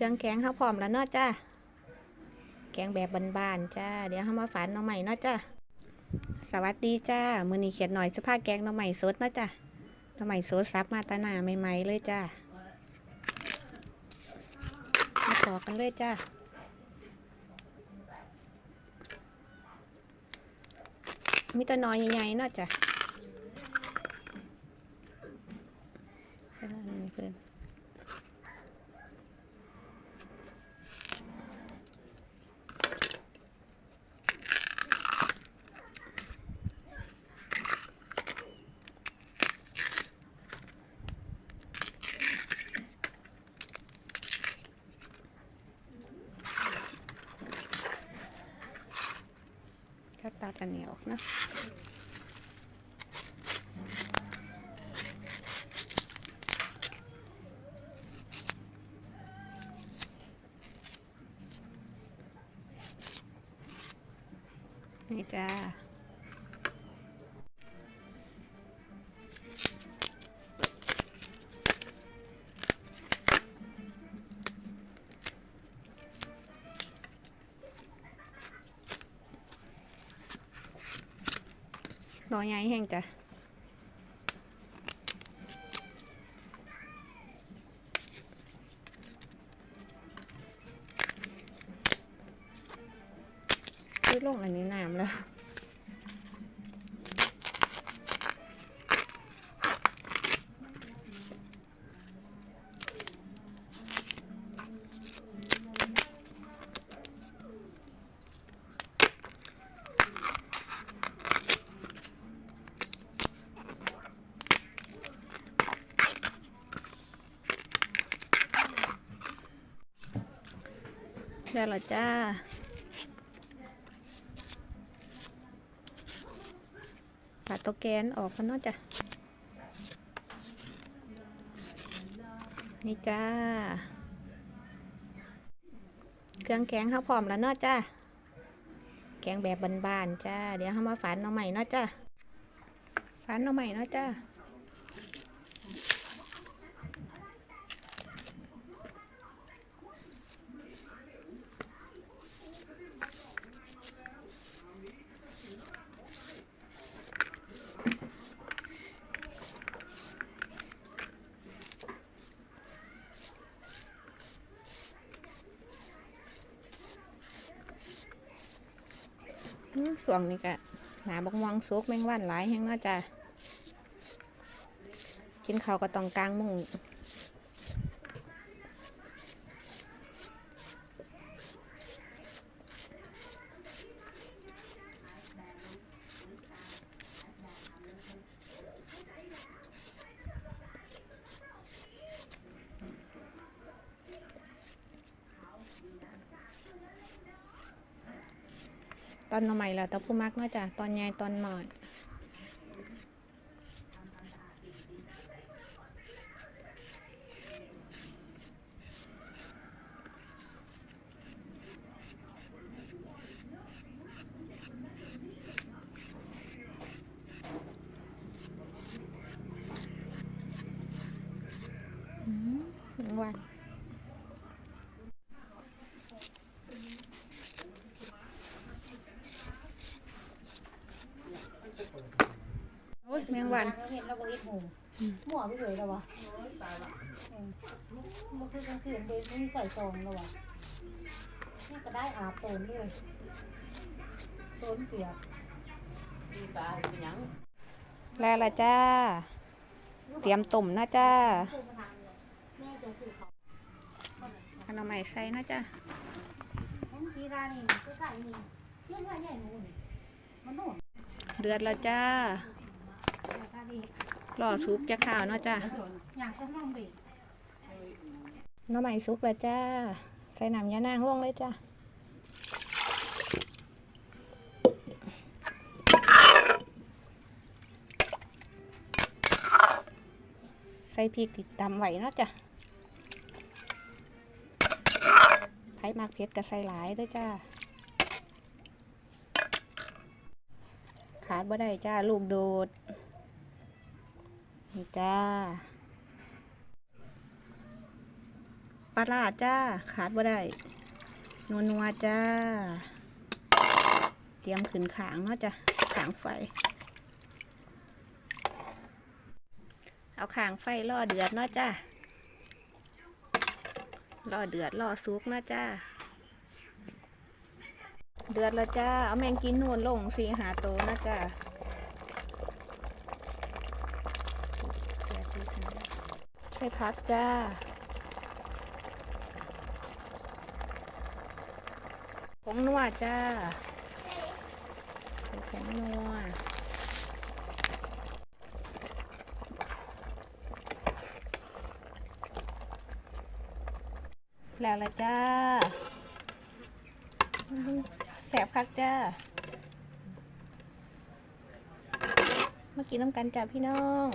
รื่องแกงข้าวพร้อมแล้วเนาะจ้าแกงแบบบานๆจ้า เดี๋ยวเขามาฝานน้องใหม่เนาะจ้าสวัสดีจ้า มือนี้เขียนหน่อยสภาพแกงน้องใหม่สดเนาะจ้าน้องใหม่สดซับมาตาหนาใหม่ๆเลยจ้ามาต่อกันเลยจ้ามีตะนอยใหญ่ๆเนาะจ้ะใช่แล้วนี่เพื่อน อันนี้ออกนะนี่จ้า รอใหญ่แห้งจ้ะซื้อลงอันนี้น้ำแล้ว ได้แล้วจ้าปัดตัวแกนออกกันเนาะจ้ะ นี่จ้า เครื่องแกงข้าพร้อมแล้วเนาะจ้า แกงแบบบานๆจ้า เดี๋ยวเขามาฝานหน้องใหม่เนาะจ้าฝานหน้องใหม่เนาะจ้า ส่วงนี่กะหนาบกม่วงซุกแมงวันหลายแห้งน่าจะกินข้าวก็ต้องกลางมุ้ง ตอนใหม่แล้วแต่ผู้มักเนาะจ้ะตอนใหญ่ตอนหน่อย อืมแมงวัน โอ้ยแมงวันเห็นเราบริโภคหมั่วไปเลยแล้ววะมันคือกลางคืนเดินไม่ใส่ซองแล้ววะนี่ก็ได้อาบโตนเลยโตนเปียกแล้วละจ้า เตรียมตุ่มนะจ้าแม่จะคือเขาขนมใหม่ใส่นะจ้าบางทีร้านนี่ก็ไก่นี่เรื่องใหญ่หนูนี่มันโน่นเดือดแล้วจ้าราคาดีรอซุปจะข้าวเนาะจ้าอยางก็น้องเบรกน้ำใหม่ซุปแล้วจ้า ใส่น้ำยานางลงเลยจ้าใส่พริกติดตำไหวเนาะจ้ะไผ่มากเผ็ดก็ใส่หลายเด้วยจ้า ขาดบ่ได้จ้า ลูกโดด นี่จ้าปลาจ้า ขาดบ่ได้นัวนัวจ้า เตรียมขึ้นขางเนาะจ้ะขางไฟ เอาขางไฟล่อเดือดเนาะจ้าล่อเดือดล่อซุกเนาะจ้า เดือดแล้วจ้า เอาแมงกินนวลลงสีหาโตนะจ้า ใช่พักจ้า ผงนัวจ้าผงนัวแล้วละจ้าแสบคักจ้า มากินน้ำกันจ้าพี่น้อง